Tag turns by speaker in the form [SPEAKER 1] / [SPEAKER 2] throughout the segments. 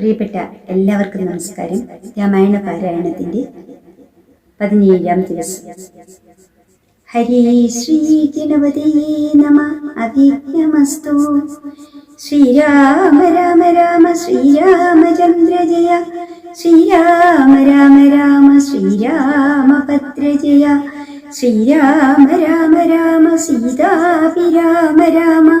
[SPEAKER 1] പ്രിയപ്പെട്ട എല്ലാവർക്കും നമസ്കാരം. രാമായണ പാരായണത്തിന്റെ പതിനേഴാം ദിവസം. ഹരേ ശ്രീ ഗണപതേ നമ. അവിഘ്നമസ്തു. ശ്രീരാമ രാമ രാമ ശ്രീരാമചന്ദ്ര ജയ. ശ്രീരാമ രാമ രാമ ശ്രീരാമഭദ്ര ജയ. ശ്രീരാമ രാമ രാമ സീതാഭിരാമ രാമ.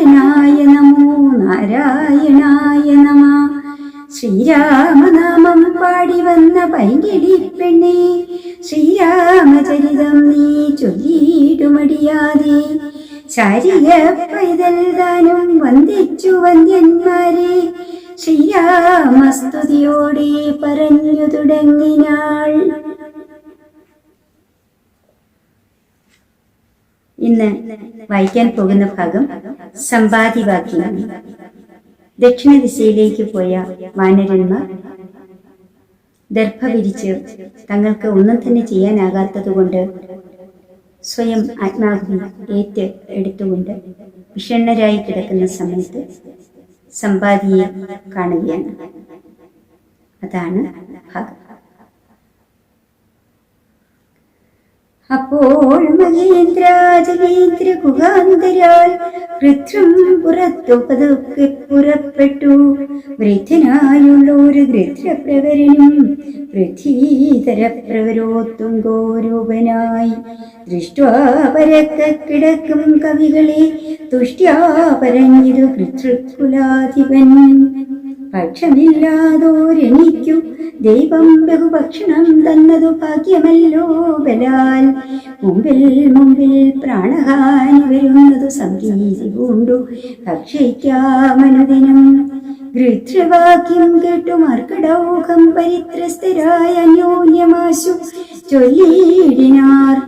[SPEAKER 1] നാരായണായ നമ. ശ്രീരാമനാമം പാടി വന്ന പൈങ്കിളി പെണ്ണി ശ്രീരാമചരിതം നീ ചൊല്ലിയിടുമടിയാതെ. ശാരിക പൈതൽ ദാനം വന്ദിച്ചു വന്ധ്യന്മാരെ ശ്രീരാമസ്തുതിയോടെ പറഞ്ഞു തുടങ്ങിനാൾ. ഇന്ന് വായിക്കാൻ പോകുന്ന ഭാഗം സമ്പാദിവാക്യമാണ് ദക്ഷിണ ദിശയിലേക്ക് പോയ വാനരന്മാർ ദർഭ വിരിച്ച് തങ്ങൾക്ക് ഒന്നും തന്നെ ചെയ്യാനാകാത്തതുകൊണ്ട് സ്വയം ആത്മാഹുതി ഏറ്റ് എടുത്തുകൊണ്ട് വിഷണ്ണരായി കിടക്കുന്ന സമയത്ത് സമ്പാദിയെ കാണുകയാണ്. അതാണ് ഭാഗം അപ്പോൾ മഹേന്ദ്രാജനേന്ദ്ര കുഗാന്തരാൽ വൃത്രം പുറത്തു പതുക്കെ പുറപ്പെട്ടു. വൃദ്ധനായുള്ള ഒരു ഗൃധ്രപ്രവരനും പൃഥ്വീതര ഗോരൂപനായി പരക്കെ കിടക്കും കവികളെ തുഷ്ട്യാ പറഞ്ഞിതു പക്ഷമില്ലാതോരെനിക്കു ദൈവം ബഹുഭക്ഷണം തന്നതു ഭാഗ്യമല്ലോ ബലാൽ. മുമ്പിൽ മുമ്പിൽ പ്രാണഹാനി വരുന്നതു സംഗീതി പൂണ്ടു. ഭക്ഷിക്കാമനുദിനം ഗൃധ്രവാക്യം കേട്ടു മാർക്കടൗഹം പരിത്രസ്ഥരായ അന്യോന്യമാശു. ചൊല്ലിയിടിനാർ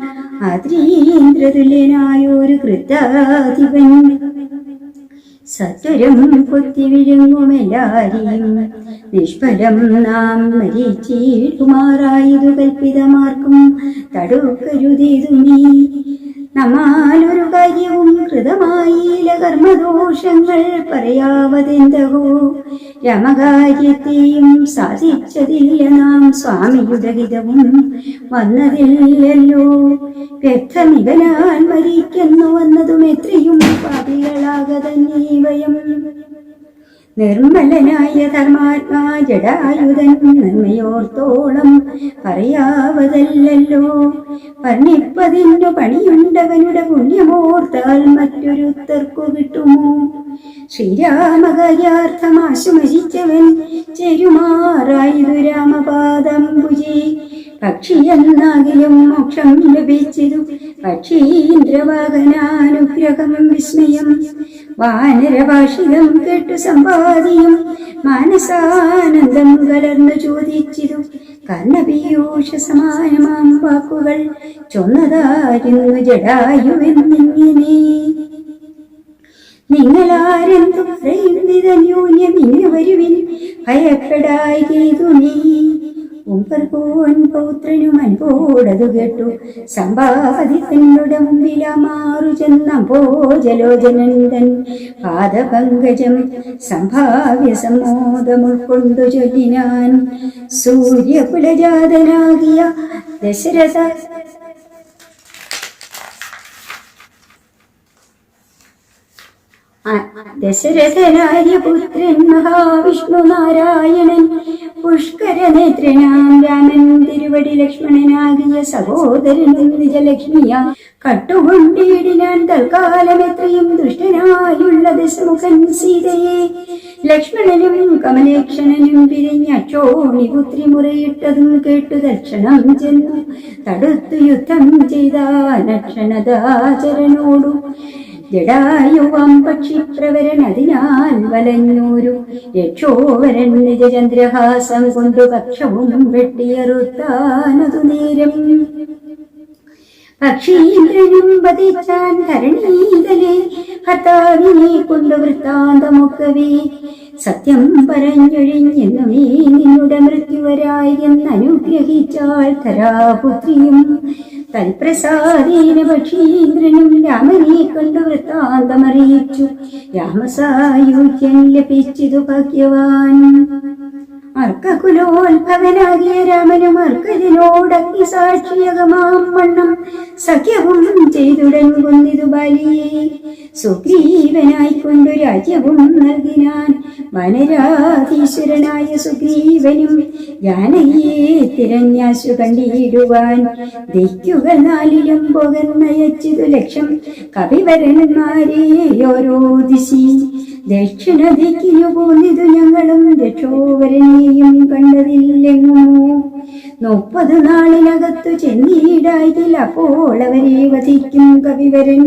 [SPEAKER 1] ആദ്രീന്ദ്രതുല്യനായൊരു കൃതാധിപൻ സത്വരം കൊത്തി വിഴുങ്ങുമെല്ലാരെയും നിഷ്ഫലം നാം മരിച്ചീടുമാറായതു കൽപ്പിതമാർക്കും തടുക്കരുതേതു നീ. നമ്മാലൊരു കാര്യവും കൃതമായില്ല കർമ്മദോഷങ്ങൾ പറയാവതെന്തകോ? രമകാര്യത്തെയും സാധിച്ചതില്ല നാം സ്വാമിയുടെ ഹിതവും വന്നതില്ലല്ലോ. വ്യക്തമിവനാൻ മരിക്കുന്നു വന്നതും എത്രയും പാപികളാക തന്നെ വയം നിർമ്മലനായ ധർമാത്മാ ജടായുധൻ നന്മയോർത്തോളം പറയാവതല്ലോ വർണിപ്പതിനു പണിയുണ്ടവനുടെ പുണ്യമോർത്താൽ മറ്റൊരുത്തർക്കു കിട്ടുമോ? ശ്രീരാമകാര്യാർത്ഥമാശു മരിച്ചവൻ ചെരുമാറായി ദുരാമപാദം ഭുജി പക്ഷിയെന്നാകിലും മോക്ഷം ലഭിച്ചതു പക്ഷീന്ദ്രവാഹനാനുഗ്രഹം വിസ്മയം. വാനരഭാഷിതം കേട്ടു സമ്പാദിയും മാനസാനന്ദം കലർന്നു ചോദിച്ചിരു. കർണപീയൂഷ സമാനമാം വാക്കുകൾ ചൊന്നതായിരുന്നു ജടായുവെന്നിങ്ങനെ. നിങ്ങളാരെന്തു പറയുന്നിതന്യൂന്യം ഇനി വരുവിൻ ഭയപ്പെടായി നീ? അൻപോടതു കേട്ടു സമ്പാദിത്തന്നുടെ മുമ്പിലമാറു ചെന്നപ്പോ ജലോജനന്ദൻ പാദപങ്കജം സംഭാവ്യ സമ്മോദമുൾക്കൊണ്ടു ചൊല്ലിനാൻ. സൂര്യകുലജാതനാകിയ ദശരഥ ദശരഥരാര്യപുത്രൻ മഹാവിഷ്ണു നാരായണൻ പുഷ്കര നേത്രനാം രാമൻ തിരുവടി ലക്ഷ്മണനാകിയ സഹോദരൻ നിജലക്ഷ്മിയ കട്ടുകൊണ്ടിടിനാൻ തൽക്കാലം എത്രയും ദുഷ്ടനായുള്ള ദശമുഖൻ സീതയെ. ലക്ഷ്മണനും കമലേക്ഷണനും പിരിഞ്ഞ ചോണി പുത്രി മുറയിട്ടതും കേട്ടു ദക്ഷണം ചെന്നു. തടുത്തു യുദ്ധം ചെയ്ത ലക്ഷണദാചരനോടു ജടായുവാം പക്ഷിപ്രവരൻ അതിനാൽ വലഞ്ഞൂരു. രക്ഷോവരൻ നിജചന്ദ്രഹാസം കൊണ്ടു പക്ഷവും വെട്ടിയറുത്താനതു നേരം. പക്ഷീന്ദ്രനും പതിച്ചാൻ ധരണീതലെ ഭർത്താവിനെ കൊണ്ടു വൃത്താന്തമൊക്കവേ. സത്യം പറഞ്ഞൊഴിഞ്ഞെന്നുമേ നിന്നുടെ മൃത്യുവരായി എന്നനുഗ്രഹിച്ചാൽ ധരാപുത്രിയും തൽപ്രസാദേന പക്ഷീന്ദ്രനും രാമനെ കണ്ടു വൃത്താന്തമറിയിച്ചു. രാമസായുജ്യം ലഭിച്ചിതു ഭാഗ്യവാൻ. അർക്കകുലോത്ഭവനാകിയ രാമനും അർക്കജനോടഗ്നി സാക്ഷിയകമാം വണ്ണം സഖ്യവും ചെയ്തുടങ്ങുന്നിതു ബലിയെ സുഗ്രീവനായിക്കൊണ്ടു സുഗ്രീവനായി കൊണ്ടു രാജ്യവും നൽകിനാൻ വനരാധീശ്വരനായ സുഗ്രീവനും ജാനകിയെ തിരഞ്ഞാശു കണ്ടിടുവാൻ ദിക്കുക നാലിലും പോകുന്നയച്ചിതു ലക്ഷം കവിവരന്മാരെ ഓരോ ദിശി ദക്ഷിണ ദിക്കിനു പോന്നിതു ഞങ്ങളും രക്ഷോവരനെയും കണ്ടതില്ലെങ്ങോ മുപ്പത് നാളിനകത്തു ചെന്നീടായതിൽ അപ്പോൾ അവരെ വധിക്കും കവിവരൻ.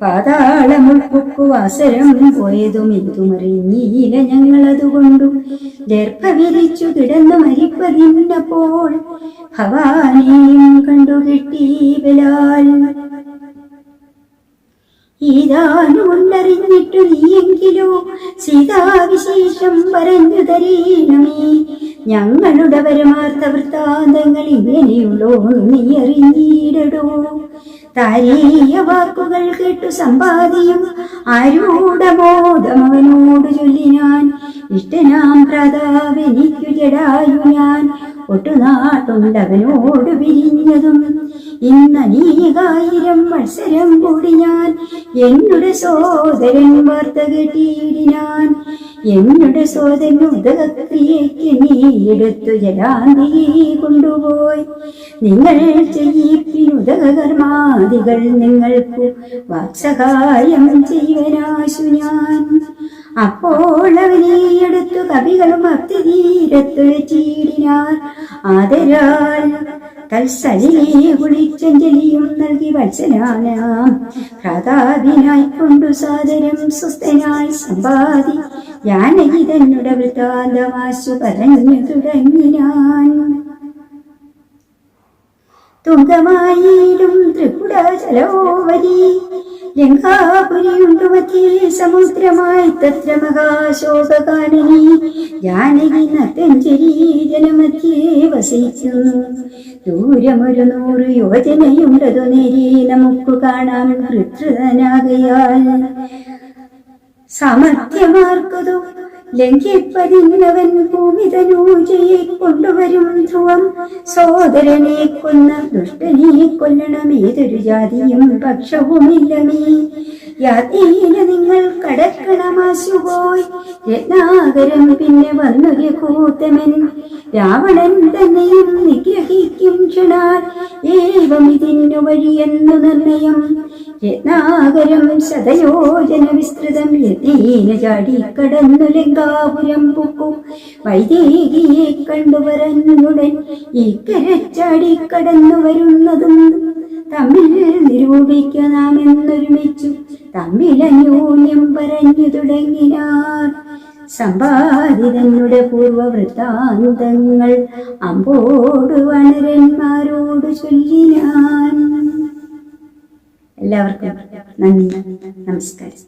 [SPEAKER 1] പാതാളമുൾപ്പൊക്കു വാസരം പോയതും ഇതുമറിഞ്ഞീല ഞങ്ങളതുകൊണ്ടു. ഗർഭവിരിച്ചു കിടന്നു മരിപ്പതിന്നപ്പോൾ ഭവാനെയും കണ്ടു കിട്ടി ബലാൽ. ഈതാനുകൊണ്ടറിഞ്ഞിട്ടു നീയെങ്കിലോ സീതാവിശേഷം പറഞ്ഞു തരീണമേ. ഞങ്ങളുടെ പരമാർത്ഥ വൃത്താന്തങ്ങൾ ഇങ്ങനെയുള്ളോ നീ അറിഞ്ഞിടടോ. താരീയ വാക്കുകൾ കേട്ടു സമ്പാദിയും ആരൂഢബോധമവനോട് ചൊല്ലിനാൻ. ഇഷ്ടനാം ഭ്രാതാവെനിക്കു ജടായു ഞാൻ. ഒട്ടുനാട്ടുണ്ടവനോട് പിരിഞ്ഞതും ഇന്നനീകായിരം മത്സരം കൂടി ഞാൻ എന്നുടെ സോദരൻ വാർത്ത കേട്ടിയിടിനാൻ. എന്നുടെ സോദരൻ ഉദകക്രിയയ്ക്ക് നീ എടുത്തു ജലാന്തി കൊണ്ടുപോയി. നിങ്ങൾ ചെയ്യിപ്പിനുദകർമാദികൾ നിങ്ങൾക്ക് വാത്സഹായം ചെയ്യുവനാശു ഞാൻ അപ്പോൾ അവനെ എടുത്തു കവികളും അത്തിതീരത്തു ചീടിനാർ ആദരാൽ തൽസലിനെ കുളിച്ചഞ്ജലിയും നൽകി വത്സലാനാം ഭ്രാതാവിനായി കൊണ്ടു സാദരം സുസ്ഥനായി സമ്പാദി. ജാനകി വൃത്താന്തമാശു പറഞ്ഞു തുടങ്ങിനാൻ. തുങ്കമായിടും ത്രിപുടാചലോവരി ലങ്കാപുരിയുണ്ടു മധ്യേ സമുദ്രമായി തത്ര മഹാശോകാനനി ജാനകി നത്തഞ്ചരി ജനമധ്യേ വസിക്കുന്നു. ദൂരമൊരു നൂറ് യോജനയുണ്ടതു നേരി. നമുക്ക് കാണാൻ കൃത്രിതനാകയാൽ സാമർത്ഥ്യമാർക്കതു ലംഘിപ്പതിന്നവൻ ഭൂമിതനൂജയെ കൊണ്ടുവരും ധ്രുവം സോദരനെ കൊന്ന ദുഷ്ടനെ കൊല്ലണം ഏതൊരു ജാതിയും പക്ഷവുമില്ലമേ യാതീന നിങ്ങൾ കടക്കണമാശുപോയി രത്നാകരം പിന്നെ വന്നൊരു കൂത്തമൻ. രാവണൻ തന്നെയും നിഗ്രഹിക്കും ക്ഷണാൽ ഏവം ഇതിനു വഴിയെന്നു നിർണയം. രത്നാകരം ശതയോജന വിസ്തൃതം യതീന ചാടി കടന്നു ലങ്കാപുരം പൊക്കും. വൈദേഹിയെ കണ്ടു പറഞ്ഞുടൻ ഇക്കരച്ചാടി കടന്നു വരുന്നതും തമ്മിൽ നിരൂപിക്കണമെന്നൊരുമിച്ചു. തമ്മിലന്യോന്യം പറഞ്ഞു തുടങ്ങിനാർ. സമ്പാദിതങ്ങളുടെ പൂർവവൃത്താന്തങ്ങൾ അമ്പോട് വണരന്മാരോട് ചൊല്ലിനാൻ. എല്ലാവർക്കും നന്ദി. നമസ്കാരം.